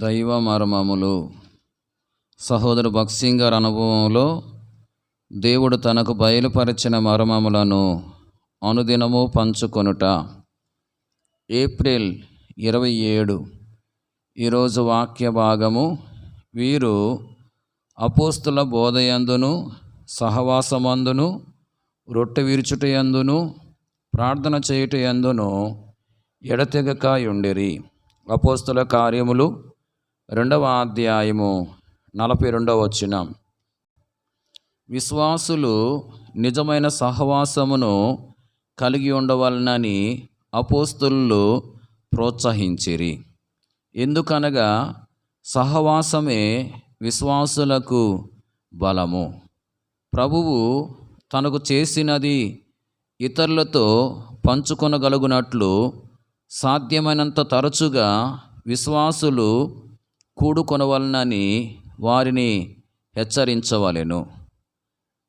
దైవ మర్మములు. సహోదరు భక్సింగ్ గారి అనుభవంలో దేవుడు తనకు బయలుపరిచిన మర్మములను అనుదినము పంచుకొనుట. ఏప్రిల్ ఇరవై ఏడు ఈరోజు వాక్య భాగము. వీరు అపోస్తుల బోధయందును సహవాసమందును రొట్టె విరుచుటయందును ప్రార్థన చేయుటయందును ఎడతెగక ఉండిరి అపోస్తుల కార్యములు రెండవ అధ్యాయము నలభై రెండవ వచ్చిన విశ్వాసులు నిజమైన సహవాసమును కలిగి ఉండవలనని అపోస్తులు ప్రోత్సహించిరి. ఎందుకనగా సహవాసమే విశ్వాసులకు బలము. ప్రభువు తనకు చేసినది ఇతరులతో పంచుకొనగలుగునట్లు సాధ్యమైనంత తరచుగా విశ్వాసులు కూడుకొనవలనని వారిని హెచ్చరించవలెను.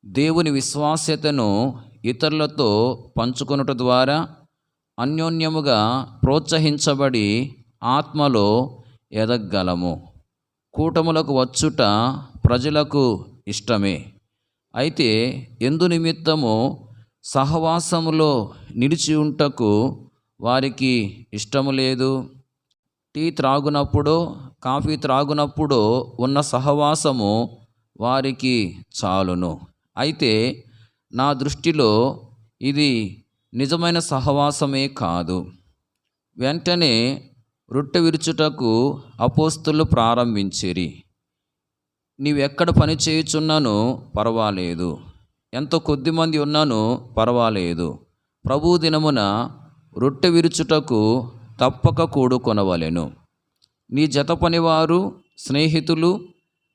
దేవుని విశ్వాస్యతను ఇతరులతో పంచుకొనుట ద్వారా అన్యోన్యముగా ప్రోత్సహించబడి ఆత్మలో ఎదగలము. కూటములకు వచ్చుట ప్రజలకు ఇష్టమే. అయితే ఎందు నిమిత్తము సహవాసములో నిలిచి ఉంటకు వారికి ఇష్టము లేదు. టీ త్రాగునప్పుడు కాఫీ త్రాగునప్పుడు ఉన్న సహవాసము వారికి చాలును. అయితే నా దృష్టిలో ఇది నిజమైన సహవాసమే కాదు. వెంటనే రొట్టె విరుచుటకు అపోస్తులు ప్రారంభించిరి. నీవెక్కడ పని చేయుచున్నానో పర్వాలేదు. ఎంత కొద్దిమంది ఉన్నానో పర్వాలేదు. ప్రభు దినమున రొట్టె విరుచుటకు తప్పక కూడుకొనవలెను. నీ జత పనివారు స్నేహితులు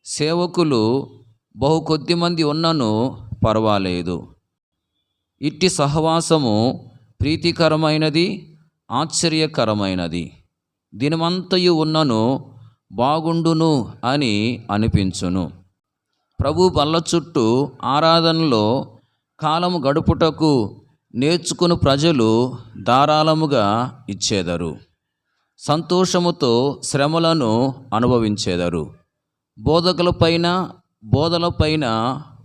సేవకులు బహు కొద్దిమంది ఉన్నను పర్వాలేదు. ఇట్టి సహవాసము ప్రీతికరమైనది ఆశ్చర్యకరమైనది. దినమంతయు ఉన్నను బాగుండును అని అనిపించును. ప్రభు బల్ల చుట్టూ ఆరాధనలో కాలము గడుపుటకు నేర్చుకుని ప్రజలు ధారాళముగా ఇచ్చేదరు. సంతోషముతో శ్రమలను అనుభవించేదరు. బోధకులపైన బోధలపైన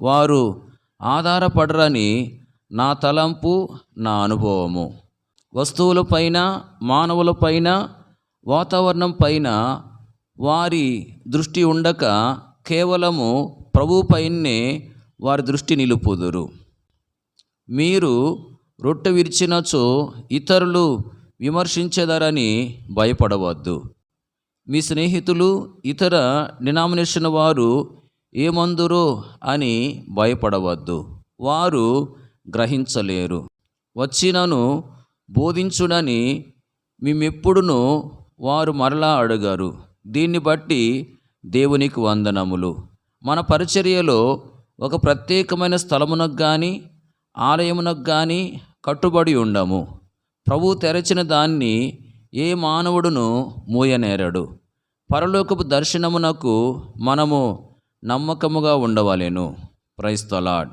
వారు ఆధారపడరని నా తలంపు నా అనుభవము. వస్తువులపైన మానవులపైన వాతావరణం పైన వారి దృష్టి ఉండక కేవలము ప్రభుపైనే వారి దృష్టి నిలుపుదురు. మీరు రొట్టె విరిచినచో ఇతరులు విమర్శించేదారని భయపడవద్దు. మీ స్నేహితులు ఇతర డినామినేషన్ వారు ఏమందురో అని భయపడవద్దు. వారు గ్రహించలేరు. వచ్చినను బోధించుడని మేమెప్పుడునూ వారు మరలా అడగారు. దీన్ని బట్టి దేవునికి వందనములు. మన పరిచర్యలో ఒక ప్రత్యేకమైన స్థలమునకు కానీ ఆలయమునకు కానీ కట్టుబడి ఉండము. ప్రభు తెరచిన దాన్ని ఏ మానవుడును మూయనేరడు. పరలోకపు దర్శనమునకు మనము నమ్మకముగా ఉండవలేను. ప్రైస్తలాడ్